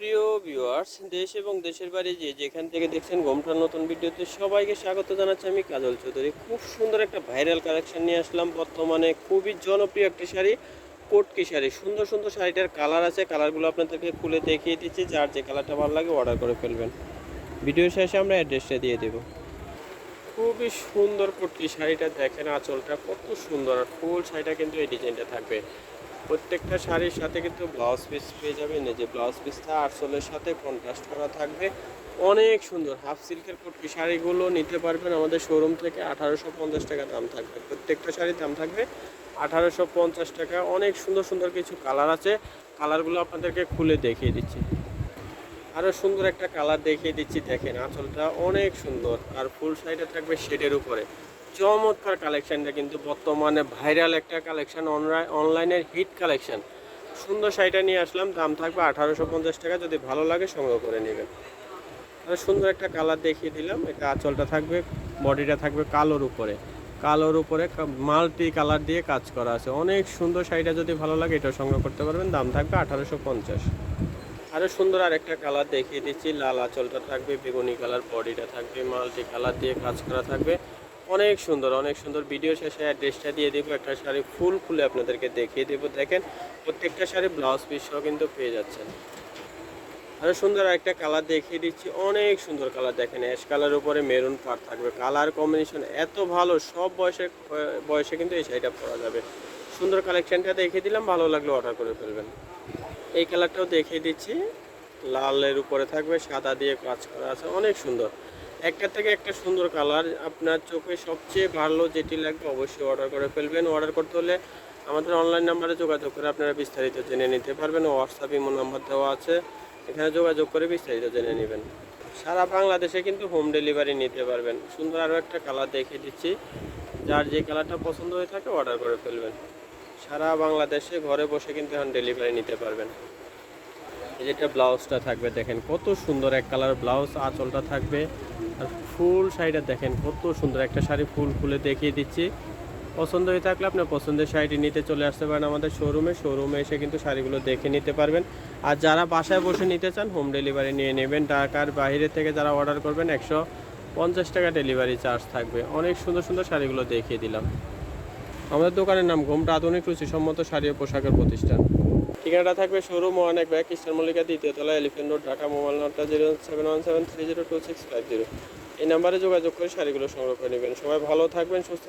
প্রিয় ভিউয়ার্স দেশ এবং দেশের বাইরে যে যেখান থেকে দেখছেন গোমটার নতুন ভিডিওতে সবাইকে স্বাগত জানাচ্ছি আমি কাজল চৌধুরী। খুব সুন্দর একটা ভাইরাল কালেকশন নিয়ে আসলাম। বর্তমানে খুবই জনপ্রিয় একটি শাড়ি, কোটকি শাড়ি। সুন্দর সুন্দর শাড়িটার কালার আছে। কালারগুলো আপনাদেরকে খুলে দেখিয়ে দিচ্ছি। যার যে কালারটা ভালো লাগে অর্ডার করে ফেলবেন। ভিডিও শেষে আমরা অ্যাড্রেসটা দিয়ে দেবো। খুবই সুন্দর কোটকি শাড়িটা দেখেন আঁচলটা। কত সুন্দর আর ফুল শাড়িটা কিন্তু এই ডিজাইনটা থাকবে। প্রত্যেকটা শাড়ির সাথে কিন্তু ব্লাউজ পিস পেয়ে যাবেন। এই যে ব্লাউজ পিসটা আঁচলের সাথে কন্ট্রাস্ট করা থাকবে। অনেক সুন্দর। হাফ সিল্কের কোটকি শাড়িগুলো নিতে পারবেন। আমাদের শোরুম থেকে আঠারোশো পঞ্চাশ টাকা দাম থাকবে। প্রত্যেকটা শাড়ির দাম থাকবে আঠারোশো পঞ্চাশ টাকা। অনেক সুন্দর সুন্দর কিছু কালার আছে। কালারগুলো আপনাদেরকে খুলে দেখিয়ে দিচ্ছি। আরও সুন্দর একটা কালার দেখিয়ে দিচ্ছি। দেখেন, আঁচলটা অনেক সুন্দর। আর ফুল সাইডে থাকবে শেডের উপরে। চমৎকার কালেকশনটা কিন্তু বর্তমানে ভাইরাল একটা কালেকশন অনলাইনের হিট কালেকশন। সুন্দর শাড়িটা নিয়ে আসলাম, দাম থাকবে আঠারোশো পঞ্চাশ টাকা, যদি ভালো লাগে সংগ্রহ করে নেবেন। সুন্দর একটা কালার দেখিয়ে দিলাম, এটা আঁচলটা থাকবে, বডিটা থাকবে কালোর উপরে। কালোর উপরে মাল্টি কালার দিয়ে কাজ করা আছে। অনেক সুন্দর শাড়িটা যদি ভালো লাগে এটা সংগ্রহ করতে পারবেন, দাম থাকবে আঠারোশো পঞ্চাশ। আরও সুন্দর আরেকটা কালার দেখিয়ে দিচ্ছি, লাল আঁচলটা থাকবে, বেগুনি কালার, বডিটা থাকবে, মাল্টি কালার দিয়ে কাজ করা থাকবে। অনেক সুন্দর অনেক সুন্দর ভিডিও শেষে অ্যাড্রেসটা দিয়ে দেবো। একটা শাড়ি ফুল খুলে আপনাদেরকে দেখিয়ে দেবো। দেখেন, প্রত্যেকটা শাড়ি ব্লাউজ পিস সহ কিন্তু পেয়ে যাচ্ছেন। আরও সুন্দর একটা কালার দেখিয়ে দিচ্ছি। অনেক সুন্দর কালার দেখেন অ্যাশ কালার উপরে মেরুন পার থাকবে। কালার কম্বিনেশন এত ভালো, সব বয়সের বয়সে কিন্তু এই শাড়িটা পরা যাবে। সুন্দর কালেকশানটা দেখিয়ে দিলাম, ভালো লাগলে অর্ডার করে ফেলবেন। এই কালারটাও দেখিয়ে দিচ্ছি। লালের উপরে থাকবে, সাদা দিয়ে কাজ করা আছে, অনেক সুন্দর। একটা থেকে একটা সুন্দর কালার। আপনার চোখে সবচেয়ে ভালো যেটি লাগবে অবশ্যই অর্ডার করে ফেলবেন। অর্ডার করতে হলে আমাদের অনলাইন নাম্বারে যোগাযোগ করে আপনারা বিস্তারিত জেনে নিতে পারবেন। হোয়াটসঅ্যাপ ইমো নাম্বার দেওয়া আছে। এখানে যোগাযোগ করে বিস্তারিত জেনে নেবেন। সারা বাংলাদেশে কিন্তু হোম ডেলিভারি নিতে পারবেন। সুন্দর আরও একটা কালার দেখে দিচ্ছি। যার যে কালারটা পছন্দ হয়ে থাকে অর্ডার করে ফেলবেন। সারা বাংলাদেশে ঘরে বসে কিন্তু এখন ডেলিভারি নিতে পারবেন। এই যেটা ব্লাউজটা থাকবে, দেখেন কত সুন্দর এক কালার ব্লাউজ, আঁচলটা থাকবে। আর ফুল শাড়িটা দেখেন কত সুন্দর একটা শাড়ি ফুল খুলে দেখিয়ে দিচ্ছি। পছন্দ হয়ে থাকলে আপনার পছন্দের শাড়িটি নিতে চলে আসতে পারেন আমাদের শোরুমে শোরুমে এসে কিন্তু শাড়িগুলো দেখে নিতে পারবেন। আর যারা বাসায় বসে নিতে চান হোম ডেলিভারি নিয়ে নেবেন। ঢাকার বাইরে থেকে যারা অর্ডার করবেন, একশো পঞ্চাশ টাকা ডেলিভারি চার্জ থাকবে। অনেক সুন্দর সুন্দর শাড়িগুলো দেখিয়ে দিলাম। আমাদের দোকানের নাম ঘোমটা আধুনিক রুচিসম্মত শাড়ি ও পোশাকের প্রতিষ্ঠান। ঠিকানাটা থাকবে শোরুম ওয়ান এক ব্যাক ইস্টার মল্লিকা দ্বিতীয় তলা এলিফেন্ট রোড ঢাকা মোবাইল নাম্বারটা zero seven one seven three zero two six five zero এই নাম্বারে যোগাযোগ করে শাড়িগুলো সংগ্রহ করে নেবেন। সবাই ভালো থাকবেন, সুস্থ